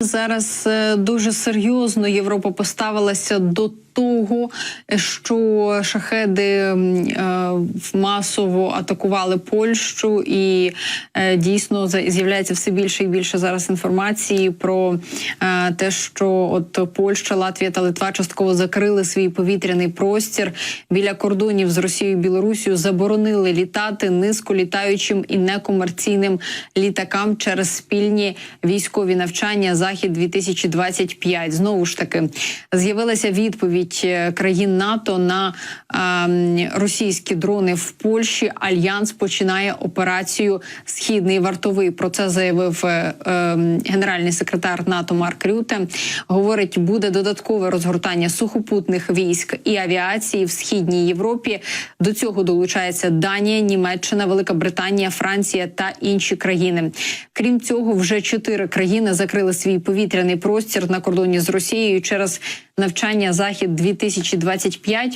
Зараз е, дуже серйозно Європа поставилася до того, що шахеди е, масово атакували Польщу, і е, дійсно з'являється все більше і більше зараз інформації про те, що от Польща, Латвія та Литва частково закрили свій повітряний простір. Біля кордонів з Росією і Білорусією, заборонили літати низьколітаючим і некомерційним літакам через спільні військові навчання Захід 2025 Знову ж таки з'явилася відповідь е, країн НАТО на ем, російські дрони в Польщі. Альянс починає операцію Східний вартовий. Про це заявив е, ем, генеральний секретар НАТО Марк Рюте. Говорить, буде додаткове розгортання сухопутних військ і авіації в східній Європі. До цього долучається Данія, Німеччина, Велика Британія, Франція та інші країни. Крім цього, вже чотири країни закрили свій повітряний простір на кордоні з Росією через навчання Захід 2025